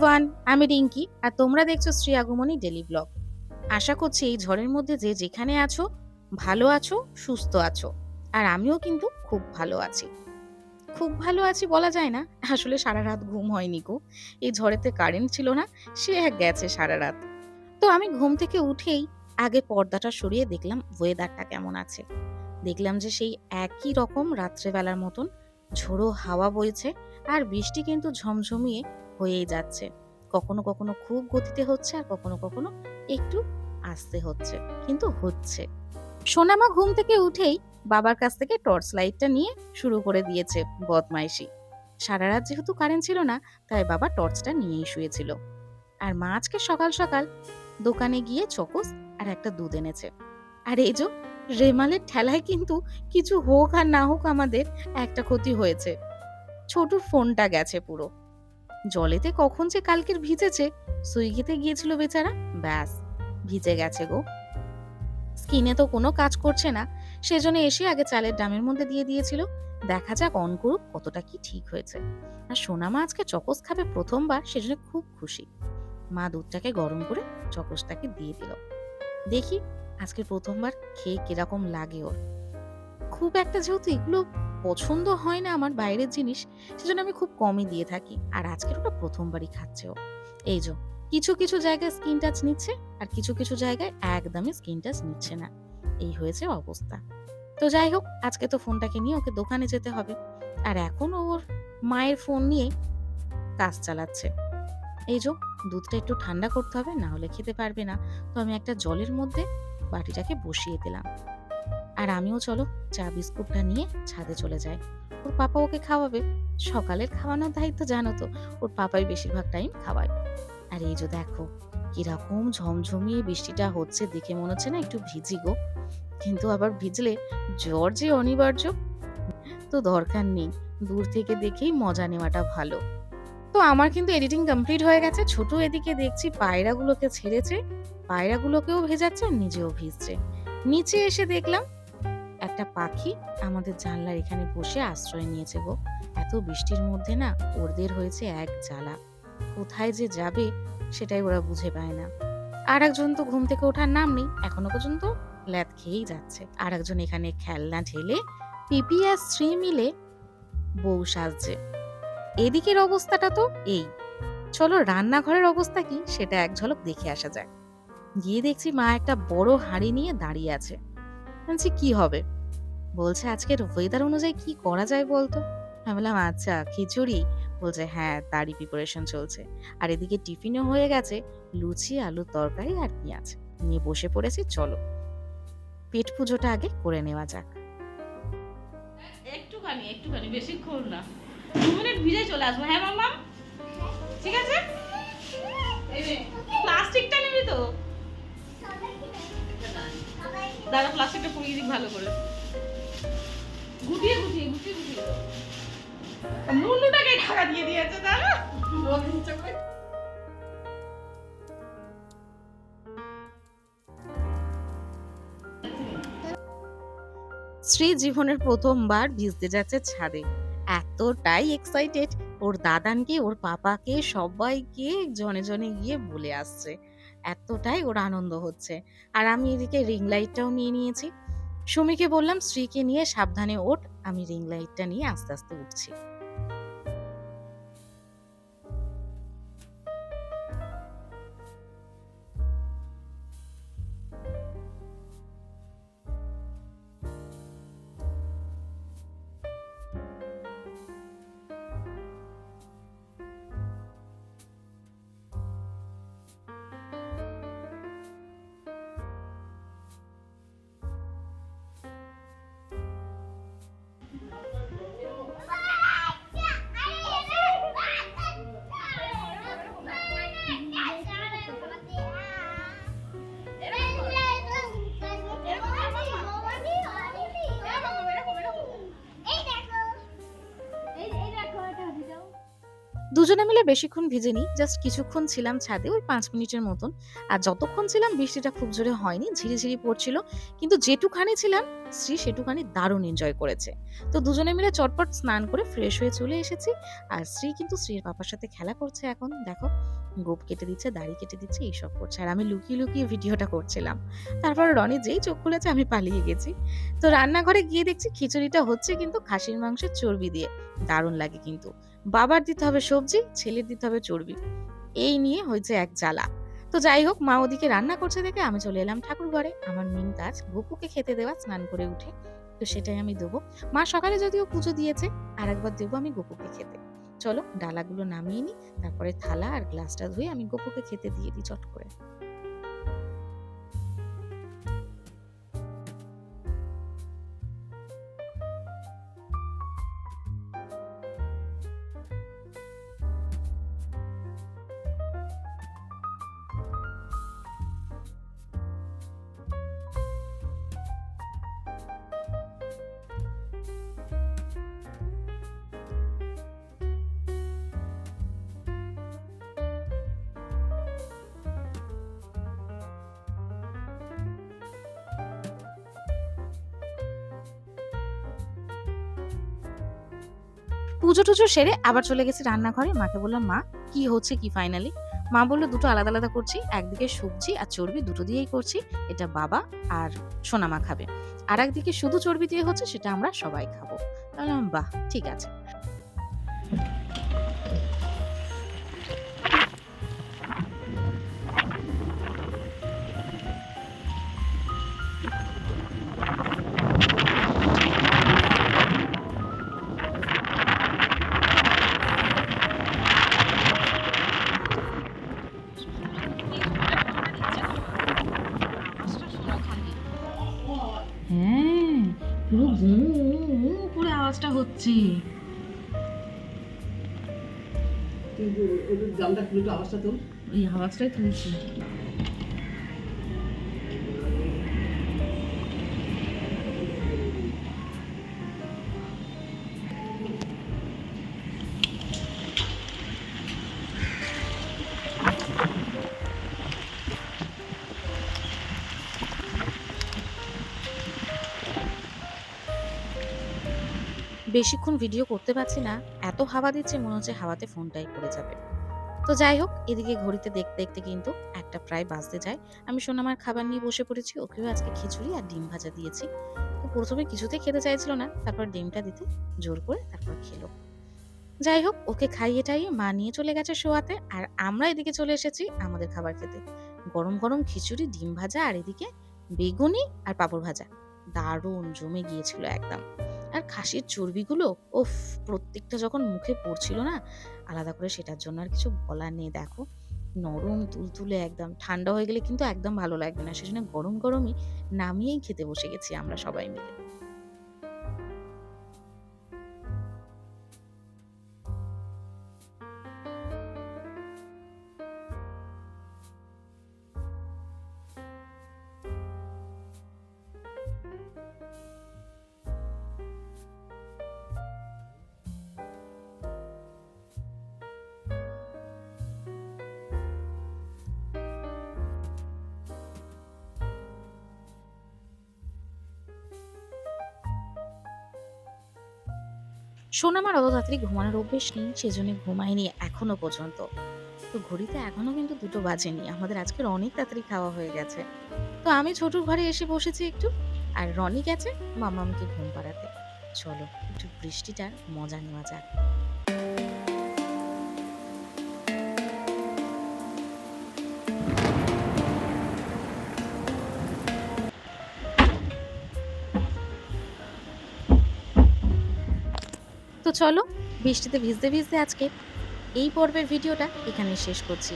Everyone আমি রিঙ্কি আর তোমরা দেখছ শ্রী আগমনী ডেলি ব্লগ আশা করছি এই ঝড়ের মধ্যে যে যেখানে আছো, ভালো আছো, সুস্থ আছো, আর আমিও কিন্তু খুব ভালো আছি। খুব ভালো আছি বলা যায় না, আসলে সারা রাত ঘুম হয়নি গো। এই ঝড়েতে কারেন্ট ছিল না, সে এক গেছে সারা রাত। তো আমি ঘুম থেকে উঠেই আগে পর্দাটা সরিয়ে দেখলাম ওয়েদারটা কেমন আছে। দেখলাম যে সেই একই রকম রাত্রেবেলার মতন ঝোড়ো হাওয়া বইছে, আর বৃষ্টি কিন্তু ঝমঝমিয়ে হয়েই যাচ্ছে। কখনো কখনো খুব গতিতে হচ্ছে আর কখনো কখনো একটু আস্তে হচ্ছে, কিন্তু হচ্ছে। সোনামা ঘুম থেকে উঠেই বাবার কাছ থেকে টর্চ লাইটটা নিয়ে শুরু করে দিয়েছে বদমাইশি। সারা রাত যেহেতু কারেন্ট ছিল না, তাই বাবা টর্চটা নিয়েই শুয়েছিল। আর মা আজকে সকাল সকাল দোকানে গিয়ে চকোস আর একটা দুধ এনেছে। আর এই যে রেমালের ঠেলায় কিন্তু কিছু হোক আর না হোক আমাদের একটা ক্ষতি হয়েছে। ছোট ফোনটা গেছে পুরো। জলেতে কখন যে কালকের ভিজেছে, সুইগিতে গিয়েছিল বেচারা, ব্যাস, ভিজে গেছে গো। স্কিনে তো কোনো কাজ করছে না, সেজন্য এসে আগে চালের ডামের মধ্যে দিয়ে দিয়েছিল। দেখা যাক অন করুক কতটা কি ঠিক হয়েছে। আর সোনামা আজকে চকস খাবে প্রথমবার, সেজন্য খুব খুশি। মা দুধটাকে গরম করে চকসটাকে দিয়ে দিল। দেখি আজকে প্রথমবার খেয়ে কীরকম লাগে ওর। খুব একটা যেহেতু এগুলো পছন্দ হয় না আমার বাইরের জিনিস, সেজন্য আমি খুব কমই দিয়ে থাকি। আর আজকের ওটা প্রথমবারই খাচ্ছে ও এই যে, কিছু কিছু জায়গায় স্কিন টাচ নিচ্ছে, আর কিছু কিছু জায়গায় একদমই স্কিন টাচ নিচ্ছে না। এই হয়েছে অবস্থা। তো যাই হোক, আজকে তো ফোনটাকে নিয়ে ওকে দোকানে যেতে হবে। আর এখন ওর মায়ের ফোন নিয়ে কাজ চালাচ্ছে। এই যে, দুধটা একটু ঠান্ডা করতে হবে, না হলে খেতে পারবে না। তো আমি একটা জলের মধ্যে বাটিটাকে বসিয়ে দিলাম। আর আমিও চলো চা বিস্কুটটা নিয়ে ছাদে চলে যাই। ওর পাপা ওকে খাওয়াবে। সকালের খাওয়ানোর দায়িত্ব জানো তো, ওর পাপাই বেশিরভাগ টাইম খাওয়ায়। আর এই যে দেখো, কীরকম ঝমঝমিয়ে বৃষ্টিটা হচ্ছে, দেখে মনে হচ্ছে না একটু ভিজি গো। কিন্তু আবার ভিজলে জ্বর যে অনিবার্য, তো দরকার নেই। দূর থেকে দেখেই মজা নেওয়াটা ভালো। তো আমার কিন্তু এডিটিং কমপ্লিট হয়ে গেছে। ছোট এদিকে দেখছি পায়রাগুলোকে ছেড়েছে, পায়রাগুলোকেও ভেজাচ্ছে আর নিজেও ভিজছে। নিচে এসে দেখলাম একটা পাখি আমাদের জানলার এখানে বসে আশ্রয় নিয়েছে গো। এত বৃষ্টির মধ্যে না ওদের হয়েছে এক জ্বালা। কোথায় যে যাবে সেটাই ওরা বুঝে পায় না। আর একজন তো ঘুম থেকে ওঠার নাম নেই, এখনও পর্যন্ত ল্যাদ খেয়েই যাচ্ছে। আর একজন এখানে খেলনা ঢেলে, পিপি আর শ্রী মিলে বউ সাজছে। এদিকের অবস্থাটা তো এই। চলো রান্নাঘরের অবস্থা কি সেটা এক ঝলক দেখে আসা যাক। গিয়ে দেখছি মা একটা বড় হাঁড়ি নিয়ে দাঁড়িয়ে আছে। বলছি, কি হবে? বলছে আজকের ওয়েদার অনুযায়ী কি করা যায় বলতো? আমি বললাম আচ্ছা খিচুড়ি। বলছে হ্যাঁ তারই প্রিপারেশন চলছে। আর এদিকে টিফিনও হয়ে গেছে, লুচি, আলুর তরকারি আর পেঁয়াজ। নিয়ে বসে পড়েছি, চলো। পেট পুজোটা আগে করে নেওয়া যাক। একটুখানি একটুখানি বেশিক্ষণ না। দু মিনিট ভিজে চলে আসব হ্যাঁ মাম্মা ঠিক আছে? প্লাস্টিকটা নিবি তো? দাদা প্লাস্টিকটা পুড়িয়ে দিক, ভালো করে। গুটিয়ে গুটিয়ে গুটিয়ে গুটিয়ে। দাও। মুন্ডুটাকে ঢাকা দিয়ে দিয়েছে শ্রী জীবনের প্রথমবার ভিজতে যাচ্ছে ছাদে। এতটাই এক্সাইটেড ওর দাদানকে, ওর পাপাকে, সবাইকে জনে জনে গিয়ে বলে আসছে। এতটাই ওর আনন্দ হচ্ছে। আর আমি এদিকে রিং লাইটটাও নিয়ে নিয়েছি। সুমিকে বললাম স্ত্রীকে নিয়ে সাবধানে ওঠ আমি রিং লাইটটা নিয়ে আস্তে আস্তে উঠছি। দুজনে মিলে বেশিক্ষণ ভিজেনি জাস্ট কিছুক্ষণ ছিলাম ছাদে ওই পাঁচ মিনিটের মতন। আর যতক্ষণ ছিলাম বৃষ্টিটা খুব জোরে হয়নি, ঝিরিঝিরি পড়ছিল, কিন্তু যেটুখানি ছিলাম, শ্রী সেটুখানি দারুণ এনজয় করেছে। তো দুজনে মিলে চটপট স্নান করে ফ্রেশ হয়ে চলে এসেছি। আর শ্রী কিন্তু শ্রীর পাপার সাথে খেলা করছে এখন, দেখো, গোপ কেটে দিচ্ছে, দাড়ি কেটে দিচ্ছে, এইসব করছে। আর আমি লুকিয়ে লুকিয়ে ভিডিওটা করছিলাম। তারপর রনি যেই চোখ খুলেছে, আমি পালিয়ে গেছি। তো রান্নাঘরে গিয়ে দেখছি খিচুড়িটা হচ্ছে কিন্তু খাসির মাংসের চর্বি দিয়ে, দারুণ লাগে কিন্তু। বাবার দিতে হবে সবজি, ছেলের দিতে হবে চর্বি। এই নিয়ে হয়েছে এক জ্বালা। তো যাই হোক, মা ওদিকে রান্না করছে দেখে আমি চলে এলাম ঠাকুর ঘরে। আমার মেন কাজ, গপুকে খেতে দেওয়া, স্নান করে উঠে। তো সেটাই আমি দেবো। মা সকালে যদিও পুজো দিয়েছে আর একবার দেবো আমি গপুকে খেতে। চলো, ডালাগুলো নামিয়ে নিই, তারপরে থালা আর গ্লাসটা ধুয়ে আমি গপুকে খেতে দিয়ে দিই চট করে। পুজো টুজো সেরে আবার চলে গেছি রান্নাঘরে। মাকে বললাম, মা, কি হচ্ছে কি ফাইনালি মা বলল, দুটো আলাদা আলাদা করছি। একদিকে সবজি আর চর্বি দুটো দিয়েই করছি। এটা বাবা আর সোনামা খাবে। আর একদিকে শুধু চর্বি দিয়ে হচ্ছে, সেটা আমরা সবাই খাব। তাহলে বাহ, ঠিক আছে। হচ্ছে কিন্তু ওদের জালটা খুলে একটু আওয়াজটা তো এই আওয়াজটাই তুলছি। বেশিক্ষণ ভিডিও করতে পারছি না, এত হাওয়া দিচ্ছে মনে হচ্ছে হাওয়াতে ফোনটাই পড়ে যাবে। তো যাই হোক, এদিকে ঘড়িতে দেখতে দেখতে কিন্তু একটা প্রায় বাজতে যায়। আমি সোনামার খাবার নিয়ে বসে পড়েছি, ওকেও আজকে খিচুড়ি আর ডিম ভাজা দিয়েছি। তো প্রথমে কিছুতে খেতে চাইছিল না, তারপর ডিমটা দিতে জোর করে তারপর খেলো। যাই হোক, ওকে খাইয়ে টাইয়ে মা নিয়ে চলে গেছে শোয়াতে, আর আমরা এদিকে চলে এসেছি আমাদের খাবার খেতে। গরম গরম খিচুড়ি, ডিম ভাজা, আর এদিকে বেগুনি আর পাঁপড় ভাজা। দারুণ জমে গিয়েছিল একদম। আর খাসির চর্বিগুলো ওফ প্রত্যেকটা যখন মুখে পড়ছিল না, আলাদা করে সেটার জন্য আর কিছু বলার নেই, দেখো। নরম, তুলতুলে, একদম ঠান্ডা হয়ে গেলে কিন্তু একদম ভালো লাগবে না। সেজন্য গরম গরমই নামিয়েই খেতে বসে গেছি আমরা সবাই মিলে। সোনামার অত তাড়াতাড়ি ঘুমানোর অভ্যেস নেই, সেজন্য ঘুমায়নি এখনও পর্যন্ত। তো ঘড়িতে এখনও কিন্তু দুটো বাজেনি, আমাদের আজকের অনেক তাড়াতাড়ি খাওয়া হয়ে গেছে। তো আমি ছোটুর ঘরে এসে বসেছি একটু, আর রনি গেছে মামা আমাকে ঘুম পাড়াতে। চলো, একটু বৃষ্টিটার মজা নেওয়া যাক। তো চলো, বৃষ্টিতে ভিজতে ভিজতে আজকে এই পর্বের ভিডিওটা এখানে শেষ করছি।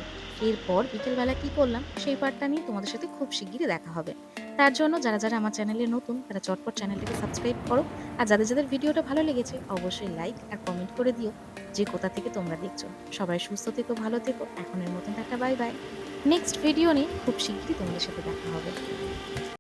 এরপর বিকেলবেলা কি করলাম, সেই পার্টটা নিয়ে তোমাদের সাথে খুব শিগগিরই দেখা হবে। তার জন্য যারা যারা আমার চ্যানেলে নতুন, তারা চটপট চ্যানেলটাকে সাবস্ক্রাইব করো। আর যাদের যাদের ভিডিওটা ভালো লেগেছে, অবশ্যই লাইক আর কমেন্ট করে দিও যে কোথা থেকে তোমরা দেখছ। সবাই সুস্থ থেকো, ভালো থেকো। এখনের মতন tata bye bye next video নিয়ে খুব শিগগিরই তোমাদের সাথে দেখা হবে।